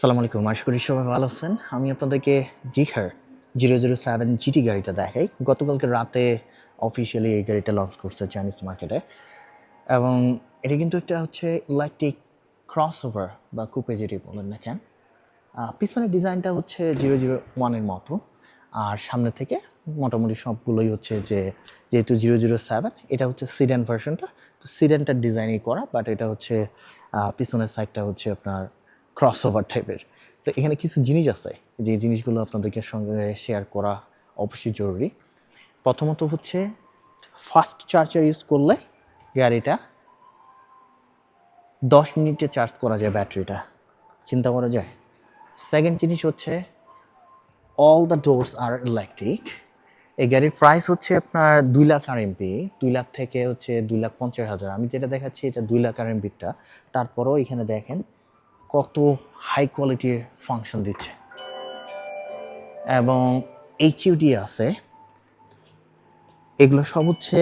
সালাম আলাইকুম। আশা করি সবাই ভালো আছেন। আমি আপনাদেরকে Zeekr zero zero seven GT গাড়িটা দেখাই। গতকালকে রাতে অফিসিয়ালি এই গাড়িটা লঞ্চ করছে চাইনিজ মার্কেটে এবং এটা কিন্তু একটা হচ্ছে ইলেকট্রিক ক্রস ওভার বা কুপে যেটি বলেন না কেন। পিছনের ডিজাইনটা হচ্ছে জিরো জিরো ওয়ানের মতো। আর সামনে থেকে মোটামুটি সবগুলোই হচ্ছে যে, যেহেতু জিরো জিরো সেভেন এটা হচ্ছে সিডেন ভার্সনটা তো সিডেনটার ডিজাইনই করা বাট এটা হচ্ছে পিছনের সাইডটা হচ্ছে আপনার ক্রস ওভার টাইপের তো এখানে কিছু জিনিস আছে যে জিনিসগুলো আপনাদেরকে সঙ্গে শেয়ার করা অবশ্যই জরুরি। প্রথমত হচ্ছে ফাস্ট চার্জার ইউজ করলে গাড়িটা দশ মিনিটে চার্জ করা যায় ব্যাটারিটা। চিন্তা করা যায়। সেকেন্ড জিনিস হচ্ছে অল দ্য ডোরস আর ইলেকট্রিক এই গাড়ির প্রাইস হচ্ছে আপনার দুই লাখ আর এমপি দুই লাখ থেকে হচ্ছে দুই লাখ পঞ্চাশ হাজার। আমি যেটা দেখাচ্ছি এটা দুই লাখ আর এমপিটা তারপরেও এখানে দেখেন কত হাই কোয়ালিটির ফাংশন দিচ্ছে। এবং এইচইউডি আছে। এগুলো সব হচ্ছে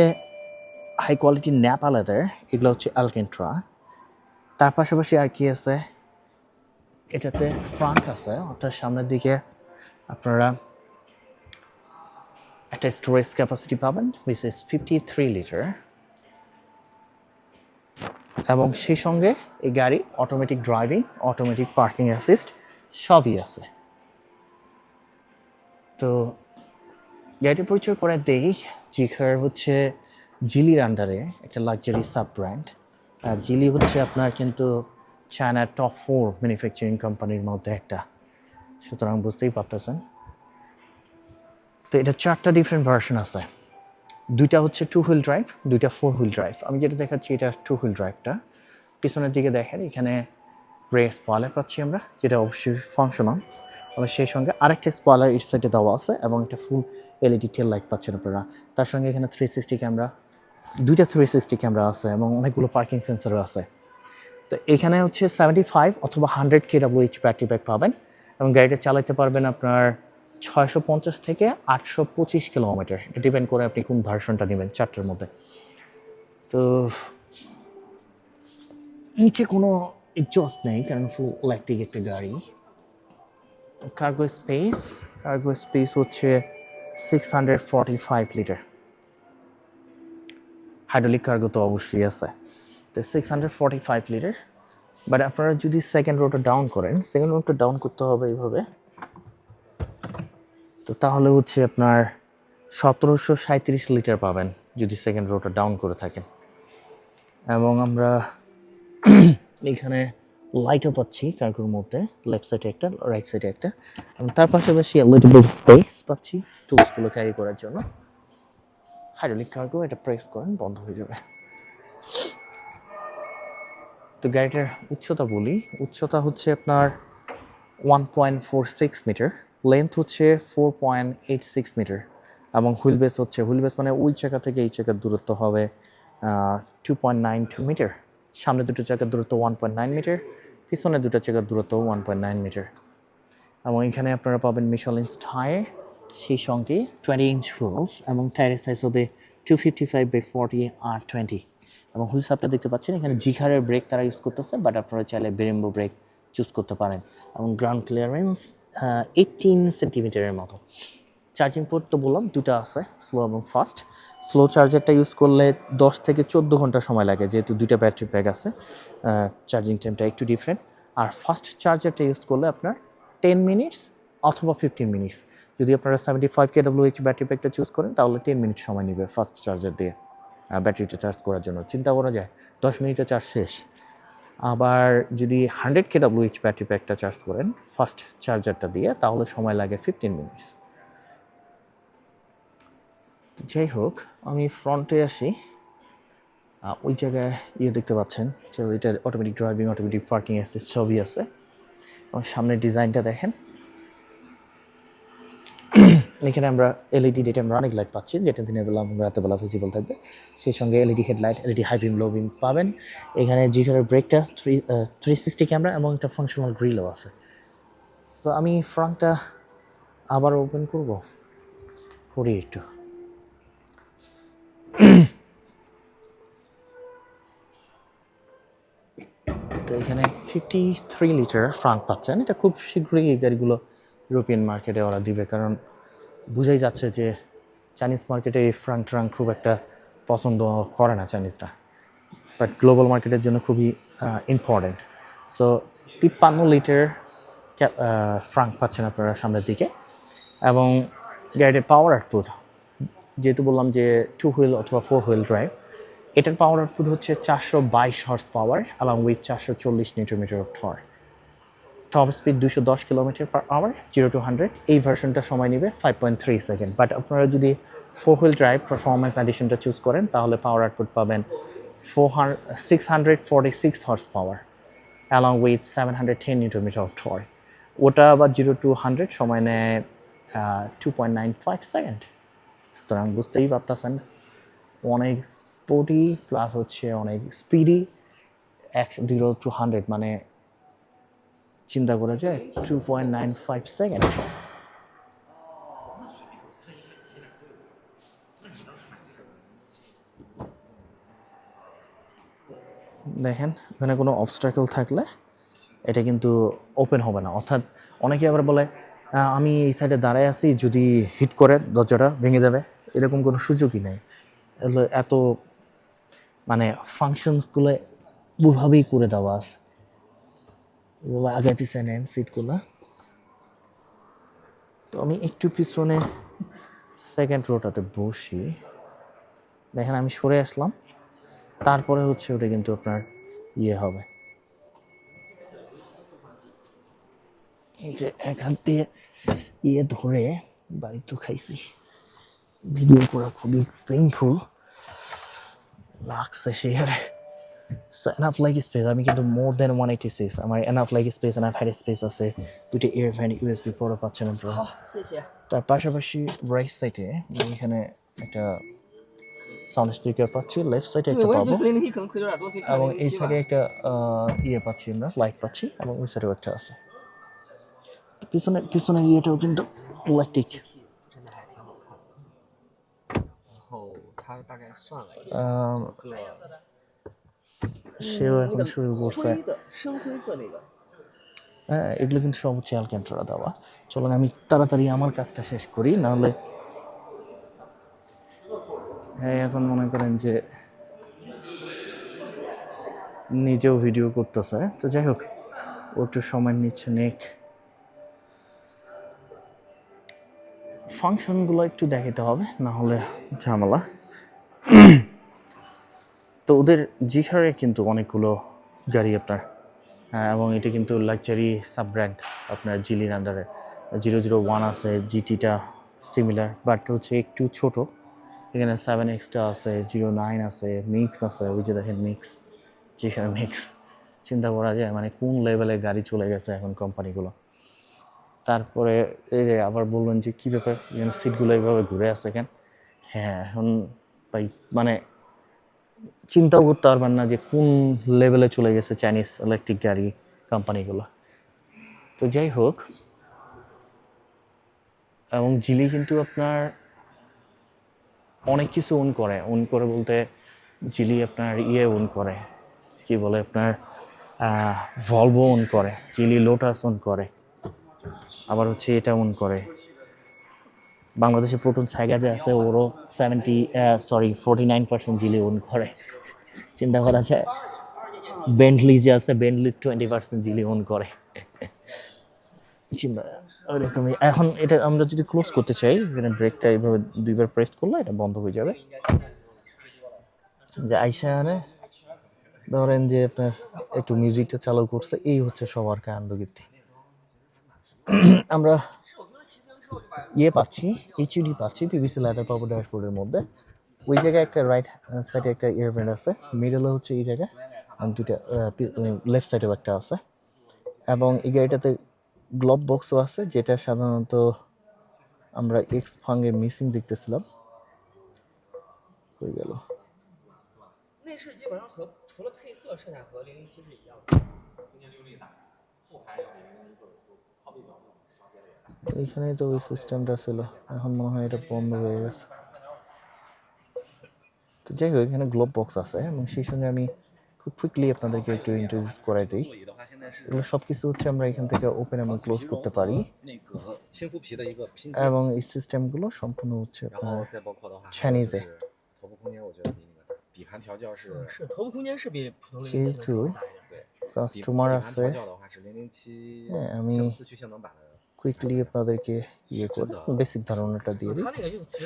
হাই কোয়ালিটির ন্যাপা লেদার এগুলো হচ্ছে অ্যালকেন্ট্রা তার পাশাপাশি আর কি আছে? এটাতে ফ্রাঙ্ক আছে, অর্থাৎ সামনের দিকে আপনারা একটা স্টোরেজ ক্যাপাসিটি পাবেন which is fifty three litre এবং সেই সঙ্গে এই গাড়ি automatic driving automatic parking assist সবই আছে। তো গাড়িটির পরিচয় করে দেই জিখার হচ্ছে জিলির আন্ডারে একটা লাক্সারি সাব ব্র্যান্ড জিলি হচ্ছে আপনার কিন্তু চায়নার টপ ফোর ম্যানুফ্যাকচারিং কোম্পানির মধ্যে একটা। সুতরাং বুঝতেই পারতেছেন। তো এটা চারটা ডিফারেন্ট ভার্সন আছে। দুইটা হচ্ছে টু হুইল ড্রাইভ দুইটা ফোর হুইল ড্রাইভ আমি যেটা দেখাচ্ছি, এটা টু হুইল ড্রাইভটা পিছনের দিকে দেখেন, এখানে রে স্পয়লার পাচ্ছি আমরা, যেটা অবশ্যই ফাংশনাল এবং সেই সঙ্গে আরেকটা স্পয়লার এর সাইডে দেওয়া আছে, এবং একটা ফুল এলইডি টেল লাইট পাচ্ছেন আপনারা। তার সঙ্গে এখানে থ্রি সিক্সটি ক্যামেরা দুইটা থ্রি সিক্সটি ক্যামেরা আছে, এবং অনেকগুলো পার্কিং সেন্সারও আছে। তো এখানে হচ্ছে সেভেন্টি ফাইভ অথবা hundred k W h battery pack পাবেন, এবং গাড়িটা চালাতে পারবেন আপনার ছয়শো পঞ্চাশ থেকে আটশো পঁচিশ কিলোমিটার। ডিপেন্ড করে আপনি কোন ভার্সনটা নেবেন চারটার মধ্যে। তো নিচে কোনো এক্সস্ট নেই, কারণ ফুল ইলেকট্রিক একটা গাড়ি। কার্গো স্পেস কার্গো স্পেস হচ্ছে six hundred forty five litre hydraulic cargo তো অবশ্যই আছে। তো six hundred forty five litre but আপনারা যদি সেকেন্ড রোটা ডাউন করেন সেকেন্ড রোটা ডাউন করতে হবে এইভাবে। তো তাহলে হচ্ছে আপনার সতেরোশো সাঁত্রিশ লিটার পাবেন যদি সেকেন্ড রোটা ডাউন করে থাকেন। এবং আমরা এখানে লাইটও পাচ্ছি কার্গোর মধ্যে লেফট সাইডে একটা রাইট সাইডে একটা। এবং তার পাশাপাশি লিটল স্পেস পাচ্ছি টুলসগুলো ক্যারি করার জন্য। হাইড্রোলিক কার্গো এটা প্রেস করেন, বন্ধ হয়ে যাবে। তো গাড়িটার উচ্চতা বলি, উচ্চতা হচ্ছে আপনার one point four six metre length হচ্ছে four point eight six metre এবং হুইল বেস হচ্ছে, হুইল বেস মানে ওই চাকা থেকে এই চাকার দূরত্ব হবে two point nine two metre সামনে দুটো চাকার দূরত্ব ওয়ান পয়েন্ট নাইন মিটার পিছনে দুটো চাকার দূরত্ব ওয়ান পয়েন্ট নাইন মিটার এবং এখানে আপনারা পাবেন মিশালিন্স টায়ার সেই সঙ্গে টোয়েন্টি ইঞ্চ হুইলস এবং টায়ারের সাইজ হবে two fifty five by forty R twenty এবং হুইলস আপনারা দেখতে পাচ্ছেন, এখানে জিখারের ব্রেক তারা ইউজ করতেছে বাট আপনারা চাইলে বেরেম্বো ব্রেক চুজ করতে পারেন। এবং গ্রাউন্ড ক্লিয়ারেন্স এইটিন সেন্টিমিটারের মতো। চার্জিং পোর্ট তো বললাম, দুটো আছে স্লো এবং ফাস্ট স্লো চার্জারটা ইউজ করলে দশ থেকে চোদ্দ ঘণ্টা সময় লাগে, যেহেতু দুইটা ব্যাটারি ব্যাগ আছে। চার্জিং টাইমটা একটু ডিফারেন্ট আর ফাস্ট চার্জারটা ইউজ করলে আপনার টেন মিনিটস অথবা ফিফটিন মিনিটস যদি আপনারা seventy five k h battery ব্যাগটা চুজ করেন, তাহলে টেন মিনিট সময় নেবে ফাস্ট চার্জার দিয়ে ব্যাটারিটা চার্জ করার জন্য। চিন্তা করা যায়, দশ মিনিটে চার্জ শেষ। আবার যদি hundred k W h battery প্যাকটা চার্জ করেন ফার্স্ট চার্জারটা দিয়ে, তাহলে সময় লাগে ফিফটিন মিনিটস যাই হোক, আমি ফ্রন্টে আসি। ওই জায়গায় ইয়ে দেখতে পাচ্ছেন যে ওইটা automatic driving automatic parking assist সবই আছে। এবং সামনের ডিজাইনটা দেখেন। এখানে আমরা এলইডি ডেটে আমরা অনেক লাইট পাচ্ছি, যেটা দিনের বেলা আমরা রাতের বেলা ভিজিবল থাকবে। সেই সঙ্গে LED headlight LED high beam low beam পাবেন। এখানে জিকারের ব্রেকটা থ্রি থ্রি সিক্সটি ক্যামেরা এবং একটা ফাংশনাল গ্রিলও আছে। তো আমি ফ্রন্টটা আবার ওপেন করব। করি একটু। তো এখানে ফিফটি থ্রি লিটার ফ্রাঙ্ক পাচ্ছেন। এটা খুব শীঘ্রই এই গাড়িগুলো ইউরোপিয়ান মার্কেটে ওরা দিবে, কারণ বুঝাই যাচ্ছে যে চাইনিজ মার্কেটে এই ফ্রাঙ্ক ট্রাঙ্ক খুব একটা পছন্দ করে না চাইনিজরা বাট গ্লোবাল মার্কেটের জন্য খুবই ইম্পর্ট্যান্ট সো তিপ্পান্ন লিটার ফ্রাঙ্ক পাচ্ছেন আপনারা সামনের দিকে। এবং গাড়িটির পাওয়ার আউটপুট যেহেতু বললাম যে টু হুইল অথবা ফোর হুইল ড্রাইভ এটার পাওয়ার আউটপুট হচ্ছে চারশো বাইশ হর্স পাওয়ার অ্যালং উইথ চারশো চল্লিশ newton metre of torque top speed দুশো দশ kilometre per hour zero to hundred এই ভার্সনটা সময় নেবে five point three second but আপনারা যদি ফোর হুইল ড্রাইভ পারফরমেন্স অ্যাডিশনটা চুজ করেন, তাহলে পাওয়ার আউটপুট পাবেন four six hundred forty six horsepower along with seven hundred ten newton metre of ওটা আবার জিরো টু হান্ড্রেড সময় নেয় two point nine five second সুতরাং বুঝতেই পারতেছেন, অনেক স্পোর্টি প্লাস হচ্ছে অনেক স্পিডি এক জিরো টু হান্ড্রেড মানে চিন্তা করা যায় two point nine five second দেখেন, এখানে কোনো অবস্ট্রাকল থাকলে এটা কিন্তু ওপেন হবে না। অর্থাৎ অনেকে আবার বলে আমি এই সাইডে দাঁড়ায় আছি, যদি হিট করে দরজাটা ভেঙে যাবে। এরকম কোনো সুযোগই নেই। এত মানে ফাংশনসগুলো ওভাবেই করে দেওয়া আছে। এগুলো আগে পিছনে নেন সিটগুলো। তো আমি একটু পিছনে সেকেন্ড রোটাতে বসি। দেখেন আমি সরে আসলাম। তারপরে হচ্ছে ওটা কিন্তু আপনার ইয়ে হবে। এই যে এক হাত দিয়ে ইয়ে ধরে বাড়ি তো খাইছি। ভিডিও করা খুবই পেইনফুল লাগছে সেখানে সো এনাফ লেগ স্পেস আমি কিন্তু more than one eighty six আমার enough leg space enough head space আছে। দুটি এয়ার ফ্যান ইউএসবি পরে পাচ্ছেন তার পাশাপাশি রাইট সাইডে এখানে একটা সাউন্ড স্পিকার পাচ্ছি। লেফট সাইডে একটা পাবো। এবং এই সাইডে একটা ইয়ে পাচ্ছি আমরা লাইট পাচ্ছি। এবং ওই সাইডেও একটা আছে। পিছনে পিছনে ইয়েটাও কিন্তু ইলেকট্রিক Um, সেও এখন শুরু করছে হ্যাঁ এগুলো কিন্তু সব হচ্ছে অ্যালকেন্ট্রা দেওয়া। চলেন আমি তাড়াতাড়ি আমার কাজটা শেষ করি নাহলে হ্যাঁ এখন মনে করেন যে নিজেও ভিডিও করতেছে। তো যাই হোক একটু সময় নিচ্ছে নেক। ফাংশনগুলো একটু দেখাতে হবে না হলে ঝামেলা। তো ওদের জিখারে কিন্তু অনেকগুলো গাড়ি আপনার হ্যাঁ, এবং এটা কিন্তু লাক্সারি সাব ব্র্যান্ড আপনার জিলির আন্ডারে জিরো জিরো ওয়ান আছে জিটিটা সিমিলার বাট হচ্ছে একটু ছোট। এখানে সেভেন এক্সটা আছে জিরো নাইন আছে মিক্স আছে ওই যে দেখেন মিক্স যেখানে মিক্স চিন্তা করা যায় মানে কোন লেভেলে গাড়ি চলে গেছে এখন কোম্পানিগুলো তারপরে এই যে আবার বললেন যে কী ব্যাপার এখানে সিটগুলো এইভাবে ঘুরে আছে কেন? হ্যাঁ এখন মানে চিন্তাও করতে পারবেন না যে কোন লেভেলে চলে গেছে চাইনিজ ইলেকট্রিক গাড়ি কোম্পানিগুলো তো যাই হোক, এবং জিলি কিন্তু আপনার অনেক কিছু ওন করে। ওন করে বলতে জিলি আপনার ইয়ে ওন করে, কি বলে আপনার ভলভো ওন করে, জিলি লোটাস ওন করে, আবার হচ্ছে এটা ওন করে। বাংলাদেশে প্রোটন সাইগা যে আছে, ওরও seventy sorry forty nine percent Geely own করে। চিন্তা করা যায় বেন্টলি যে আছে Bentley twenty percent Geely own করে। চিন্তা, ওইরকমই। এখন এটা আমরা যদি ক্লোজ করতে চাই, এখানে ব্রেকটা এইভাবে দুইবার প্রেস করলে এটা বন্ধ হয়ে যাবে। যে আইসা আনে ধরেন যে আপনার একটু মিউজিকটা চালু করছে, এই হচ্ছে সবার কাণ্ডকীর্তি। আমরা ইয়ে পাচ্ছি এইচইডি পাচ্ছি পিভিসি লেদার পাবো ড্যাশবোর্ডের মধ্যে। ওই জায়গায় একটা রাইট সাইডে একটা ইয়ারব্যান্ড আছে মিডলে হচ্ছে এই জায়গায় দুটা লেফট সাইডেও একটা আছে। এবং এই গাড়িটাতে গ্লোভ বক্সও আছে, যেটা সাধারণত আমরা এক্স ফাঙ্গে মিসিং দেখতেছিলাম। হয়ে গেল। এইখানেই তো ওই সিস্টেমটা ছিল। এখন মনে হয় এটা বন্ধ হয়ে গেছে। তো যাই হোক, এখানে গ্লোভ বক্স আছে এবং সেই সঙ্গে আমি খুব কুইকলি আপনাদেরকে একটু ইন্ট্রোডিউস করাই দিই। এগুলো সব কিছু হচ্ছে আমরা এখান থেকে ওপেন এবং ক্লোজ করতে পারি। এবং এই সিস্টেমগুলো সম্পূর্ণ হচ্ছে চাইনিজে যেহেতু কাস্টমার আছে হ্যাঁ, আমি কুইকলি আপনাদেরকে ইয়ে করে বেসিক ধারণাটা দিয়ে দিই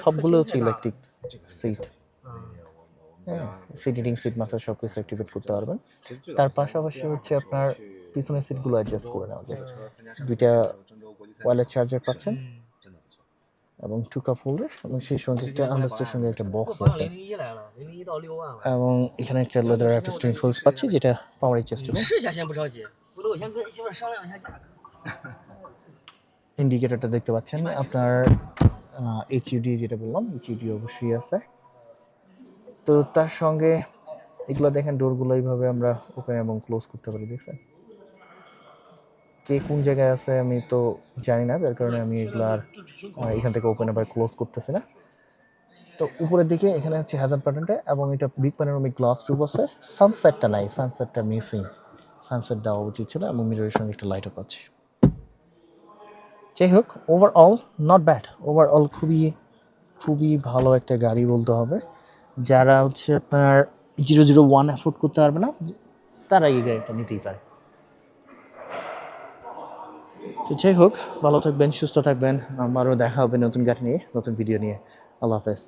সবগুলো হচ্ছে ইলেকট্রিক সিট হ্যাঁ সিট হিটিং সিট মাথা সব কিছু অ্যাক্টিভেট করতে পারবেন তার পাশাপাশি হচ্ছে আপনার পিছনের সিটগুলো অ্যাডজাস্ট করে নেওয়া যায় দুইটা ওয়ালেট চার্জার পাচ্ছেন এবং টু কাপ হোল্ডার এবং সেই সঙ্গে একটা আন্ডারস্টের সঙ্গে একটা বক্স আছে এবং এখানে একটা লেদার একটা স্ট্রিং হোলস পাচ্ছি যেটা পাওয়ার চেষ্টা ইন্ডিকেটরটা দেখতে পাচ্ছেন। আপনার এইচইউডি যেটা বললাম এইচইউডি অবশ্যই আছে। তো তার সঙ্গে এগুলো দেখেন ডোরগুলো এইভাবে আমরা ওপেন এবং ক্লোজ করতে পারি দেখছেন? কে কোন জায়গায় আছে আমি তো জানি না যার কারণে আমি এগুলো আর এখান থেকে ওপেন আবার ক্লোজ করতেছি না। তো উপরের দিকে এখানে হচ্ছে হ্যাজার প্যাটার্নটা এবং এটা বিগ প্যানোরামিক গ্লাস টিউব আছে। সানসেটটা নাই সানসেটটা মিসিং সানসেট দেওয়া উচিত ছিল এবং মিররের সঙ্গে একটা লাইটও পাচ্ছি যাই হোক ওভারঅল নট ব্যাড ওভারঅল খুবই খুবই ভালো একটা গাড়ি বলতে হবে। যারা হচ্ছে আপনার জিরো জিরো ওয়ান অ্যাফোর্ড করতে পারবে না, তারা এই গাড়িটা নিতেই পারে। তো যাই হোক, ভালো থাকবেন, সুস্থ থাকবেন। আমারও দেখা হবে নতুন গাড়ি নিয়ে, নতুন ভিডিও নিয়ে। আল্লাহ হাফেজ।